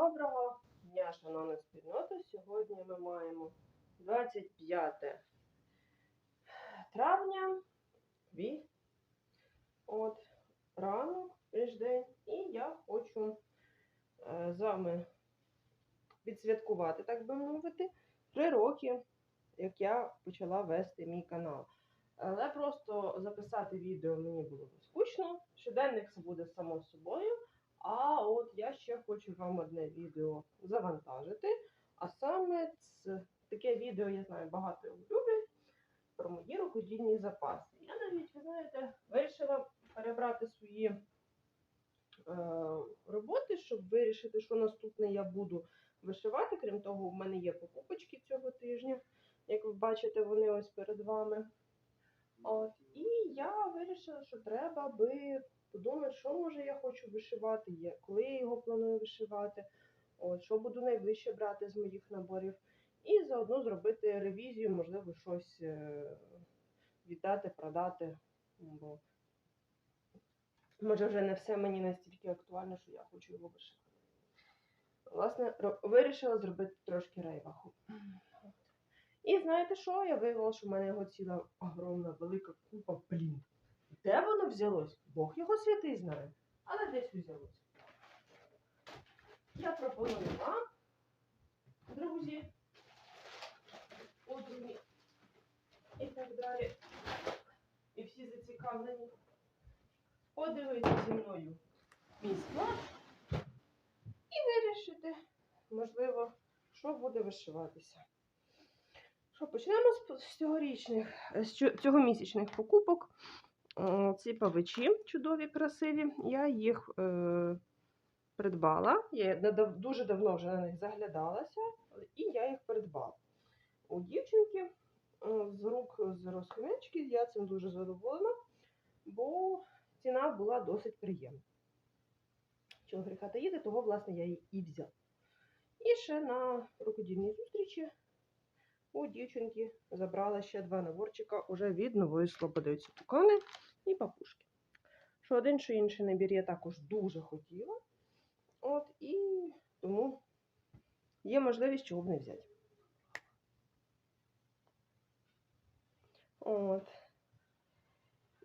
Доброго дня, шановна спільнота. Сьогодні ми маємо 25 травня, дві, от, ранок, день, і я хочу е, з вами відсвяткувати, так би мовити, три роки, як я почала вести мій канал. Але просто записати відео мені було скучно. Щоденник це буде само собою. А от я ще хочу вам одне відео завантажити. А саме це таке відео, я знаю, багато його люблять про мої рукодільні запаси. Я навіть, ви знаєте, вирішила перебрати свої е, роботи, щоб вирішити, що наступне я буду вишивати. Крім того, в мене є покупочки цього тижня. Як ви бачите, вони ось перед вами. От, і я вирішила, що треба би подумати, що може я хочу вишивати, коли я його планую вишивати, от, що буду найближче брати з моїх наборів. І заодно зробити ревізію, можливо, щось е, віддати, продати. Бо може вже не все мені настільки актуально, що я хочу його вишивати. Власне, вирішила зробити трошки рейваху. І знаєте що? Я виявила, що в мене його ціла огромна велика купа, блін. Де воно взялось? Бог його святий знає. Але десь взялось. Я пропоную вам, друзі, подруги і так далі. І всі зацікавлені. Подивитися зі мною мій склад і вирішити, можливо, що буде вишиватися. Що, почнемо з цьогорічних, з цьогомісячних покупок. Ці павичі чудові, красиві. Я їх е, придбала. Я дуже давно вже на них заглядалася, і я їх придбала. У дівчинки е, з рук з розхмячки, я цим дуже задоволена, бо ціна була досить приємна. Чого гріха таїти, того, власне, я її і взяла. І ще на рукодільній зустрічі у дівчинки забрала ще два наборчика уже від нової слободи. Ці тукани і папушки. Що один, що інший набір я також дуже хотіла. От, і тому є можливість чого б не взяти. От.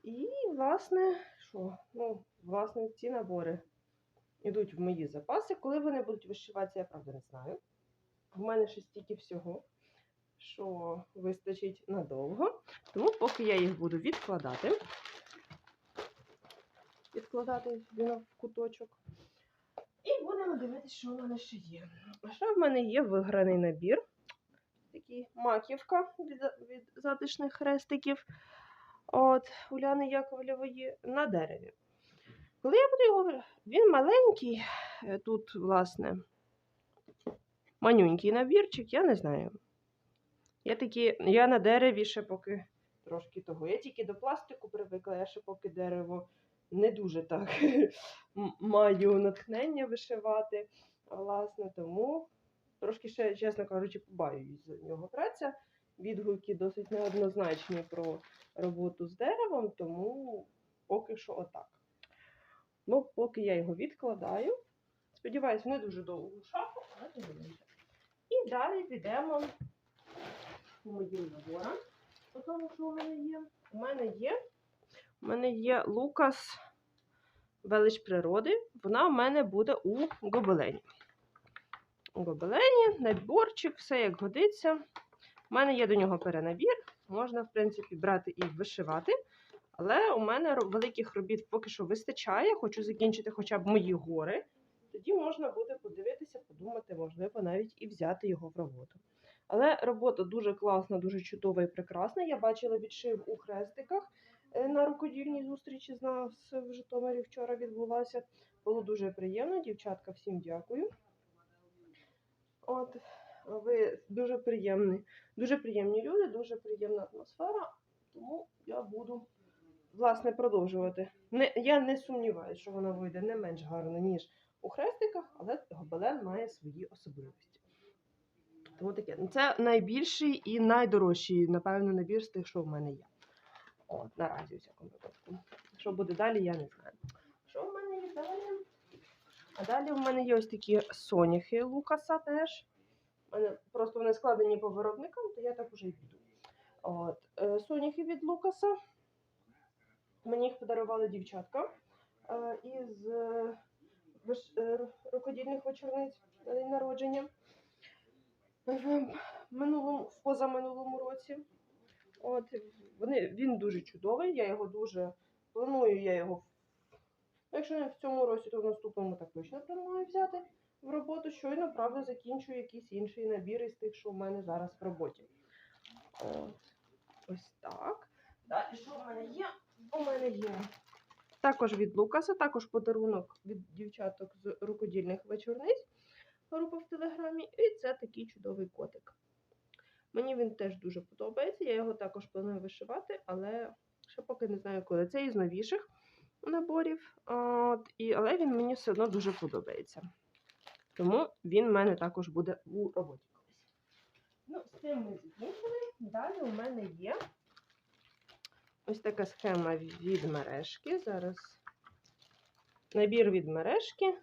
І, власне, що? Ну, власне, ці набори йдуть в мої запаси. Коли вони будуть вишиватися, я правда не знаю. В мене ще стільки всього що вистачить надовго. Тому поки я їх буду відкладати, відкладати собі на куточок. І будемо дивитися, що в мене ще є. А ще в мене є виграний набір. Такий маківка від, від затишних хрестиків. От, Уляни Яковлєвої на дереві. Коли я буду його. Він маленький, е, тут, власне, манюнький набірчик, я не знаю. Я такі, я на дереві ще поки трошки того. Я тільки до пластику привикла, я ще поки дерево не дуже так маю натхнення вишивати. Власне, тому трошки ще, чесно кажучи, побаююсь за нього праця. Відгуки досить неоднозначні про роботу з деревом, тому поки що отак. Ну, поки я його відкладаю. Сподіваюсь, не дуже довгу шафу, але подивимося. І далі підемо по моїм наборам. По тому, що у мене є. У мене є. У мене є Лукас Велич природи. Вона у мене буде у гобелені. У гобелені, наборчик, все як годиться. У мене є до нього перенабір. Можна, в принципі, брати і вишивати. Але у мене великих робіт поки що вистачає. Хочу закінчити хоча б мої гори. Тоді можна буде подивитися, подумати, можливо, навіть і взяти його в роботу. Але робота дуже класна, дуже чудова і прекрасна. Я бачила відшив у хрестиках на рукодільній зустрічі з нас в Житомирі вчора відбулася. Було дуже приємно. Дівчатка, всім дякую. От, ви дуже приємні, дуже приємні люди, дуже приємна атмосфера. Тому я буду власне продовжувати. Не, я не сумніваюся, що вона вийде не менш гарно, ніж у хрестиках, але гобелен має свої особливості. Тому таке. Це найбільший і найдорожчий, напевно, набір з тих, що в мене є. От, наразі, у всякому випадку. Що буде далі, я не знаю. Що в мене є далі? А далі в мене є ось такі соняхи Лукаса теж. Просто вони складені по виробникам, то я так уже й піду. От. е, Соняхи від Лукаса. Мені їх подарували дівчатка е, із е, рукодільних вечорниць на день народження. В минулому, в позаминулому році. От, вони, він дуже чудовий, я його дуже планую, я його, якщо не в цьому році, то в наступному так точно планую взяти в роботу. Щойно, правда, закінчую якийсь інший набір із тих, що в мене зараз в роботі. От, ось так. Далі, що в мене є? У мене є також від Лукаса, також подарунок від дівчаток з рукодільних вечорниць. Група в телеграмі. І це такий чудовий котик. Мені він теж дуже подобається. Я його також планую вишивати, але ще поки не знаю коли. Це із новіших наборів. От, і, але він мені все одно дуже подобається. Тому він в мене також буде у роботі колись. Ну, з цим ми закінчили. Далі у мене є ось така схема від мережки. Зараз набір від мережки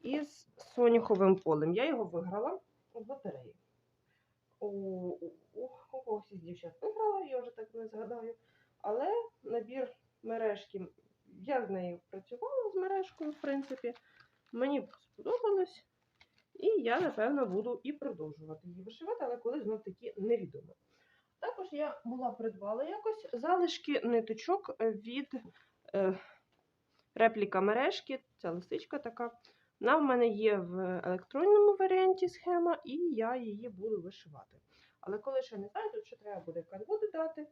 із соняховим полем. Я його виграла у лотереї. У, у, у, когось із дівчат виграла, я вже так не згадаю. Але набір мережки, я з нею працювала з мережкою, в принципі. Мені сподобалось. І я, напевно, буду і продовжувати її вишивати, але коли знов таки невідомо. Також я була придбала якось залишки ниточок від е, репліка мережки. Ця лисичка така. Вона в мене є в електронному варіанті схема, і я її буду вишивати. Але коли ще не знаю, то ще треба буде канву додати.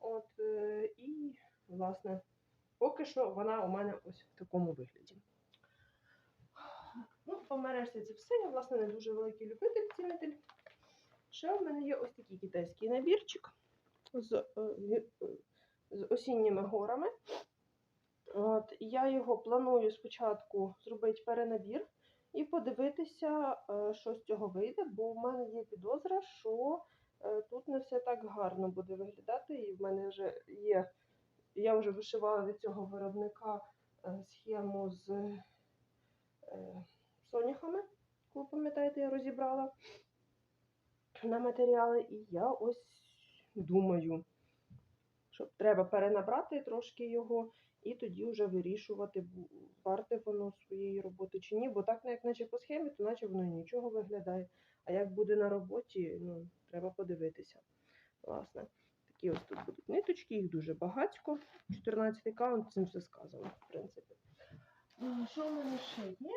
От, е, і, власне, поки що вона у мене ось в такому вигляді. Ну, по мережці це все. Я, власне, не дуже великий любитель цінитель. Ще в мене є ось такий китайський набірчик з, е, е, з осінніми горами. От, я його планую спочатку зробити перенабір і подивитися, е, що з цього вийде, бо в мене є підозра, що е, тут не все так гарно буде виглядати. І в мене вже є, я вже вишивала від цього виробника е, схему з соняхами, коли пам'ятаєте, я розібрала на матеріали. І я ось думаю, що треба перенабрати трошки його і тоді вже вирішувати, варте воно своєї роботи чи ні. Бо так, ну, як наче по схемі, то наче воно нічого виглядає. А як буде на роботі, ну, треба подивитися. Власне, такі ось тут будуть ниточки, їх дуже багатько. 14 каунт, цим все сказано, в принципі. Що в мене ще є?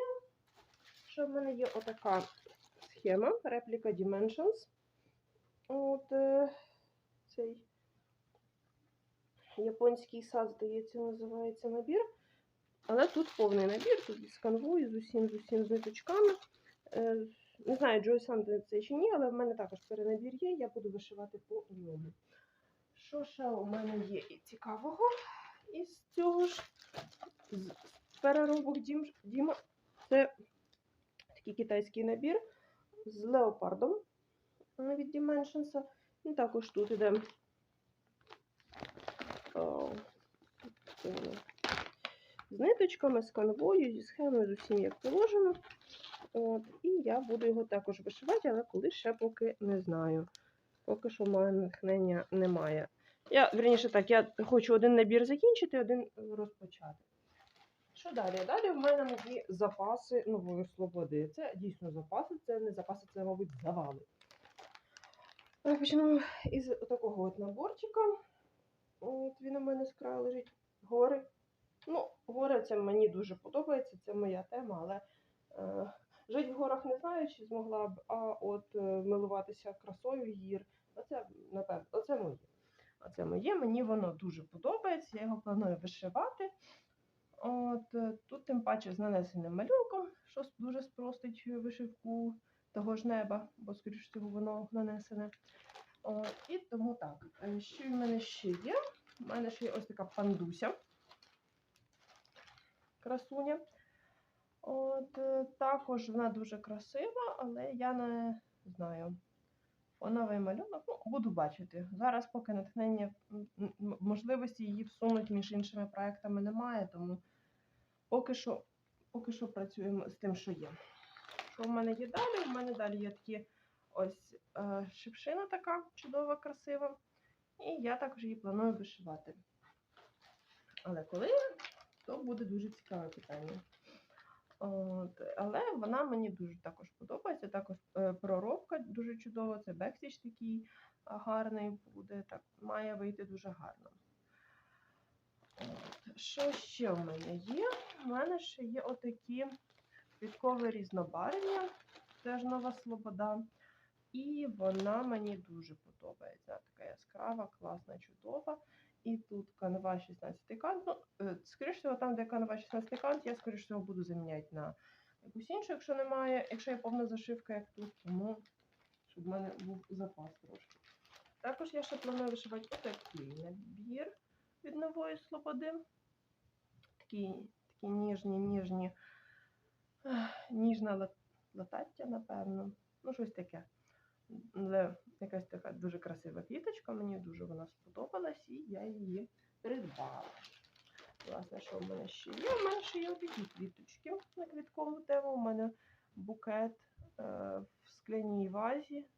Що в мене є отака схема, репліка Dimensions. От е, цей японський сад, здається, називається набір. Але тут повний набір, тут з канвою, з усім, з усім з ниточками. Е, не знаю, Джой Санд це чи ні, але в мене також перенабір є, я буду вишивати по ньому. Що ще у мене є і цікавого із цього ж з переробок Дім, Діма? Це такий китайський набір з леопардом від Dimensions. І також тут іде. З ниточками, з канвою, зі схемою, з усім як положено. От, і я буду його також вишивати, але коли ще поки не знаю. Поки що мого натхнення немає. Я, верніше так, я хочу один набір закінчити, один розпочати. Що далі? Далі в мене нові запаси нової свободи. Це дійсно запаси, це не запаси, це, мабуть, завали. Почну із такого от наборчика. От він у мене з краю лежить. Гори. Ну, гори це мені дуже подобається, це моя тема, але е, жити в горах не знаю, чи змогла б, а от е, милуватися красою гір. Оце, напевно, оце моє. Оце моє, мені воно дуже подобається, я його планую вишивати. От, е, тут тим паче з нанесеним малюнком, що дуже спростить вишивку того ж неба, бо, скоріш всього, воно нанесене. От, і тому так. Е, Що в мене ще є? У мене ще є ось така пандуся. Красуня. От, е, також вона дуже красива, але я не знаю. Фоновий малюнок, ну, буду бачити. Зараз поки натхнення можливості її всунути між іншими проектами немає, тому поки що поки що працюємо з тим, що є. Що в мене є далі? У мене далі є такі ось е, шипшина така чудова, красива. І я також її планую вишивати. Але коли, то буде дуже цікаве питання. От, але вона мені дуже також подобається. Також е, проробка дуже чудова. Це бекстіч такий гарний буде. Так, має вийти дуже гарно. От. Що ще в мене є? У мене ще є отакі квіткове різнобарв'я, теж нова слобода. І вона мені дуже подобається. Така яскрава, класна, чудова. І тут канва 16 кант. Ну, е, скоріш всього, там, де канва 16 кант, я скоріш всього буду заміняти на якусь іншу, якщо немає, якщо є повна зашивка, як тут, тому щоб в мене був запас трошки. Також я ще планую вишивати отакий набір від нової слободи. Такі, такі ніжні, ніжні, ех, ніжна латаття, напевно. Ну, щось таке. Але якась така дуже красива квіточка, мені дуже вона сподобалась, і я її придбала. Власне, що в мене ще є? У мене ще є такі квіточки на квіткову тему. У мене букет е, в скляній вазі,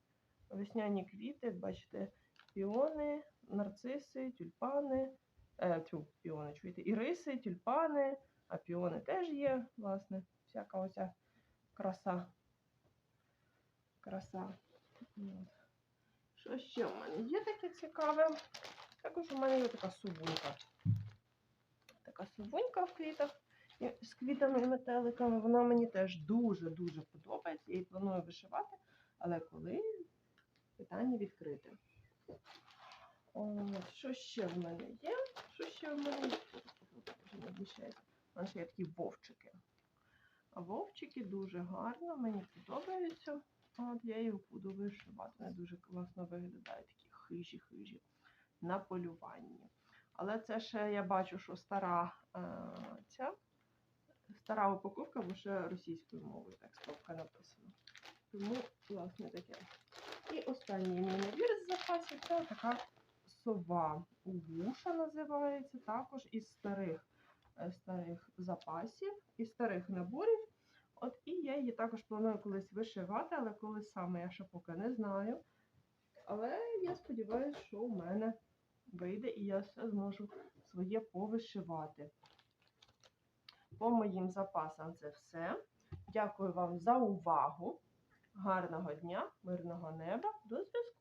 весняні квіти, бачите, піони, нарциси, тюльпани, е, тю, піони, чуєте, іриси, тюльпани, а піони теж є, власне, всяка оця краса. Краса. Що ще в мене є таке цікаве? Також у мене є така сувунька. Така сувунька в квітах з квітами і метеликами. Вона мені теж дуже-дуже подобається. Я її планую вишивати, але коли питання відкрите. От, що ще в мене є? Що ще в мене є? У ще є такі вовчики. А вовчики дуже гарно, мені подобаються. От я їх буду вишивати. Вони дуже класно виглядають, такі хижі-хижі на полюванні. Але це ще я бачу, що стара е, ця стара упаковка, бо ще російською мовою текстовка написана. Тому, власне, таке. І останній мій набір з запасів це така сова. Вуша називається, також із старих, е, старих запасів, із старих наборів. От і я її також планую колись вишивати, але коли саме я ще поки не знаю. Але я сподіваюся, що у мене вийде і я все зможу своє повишивати. По моїм запасам це все. Дякую вам за увагу. Гарного дня, мирного неба. До зв'язку!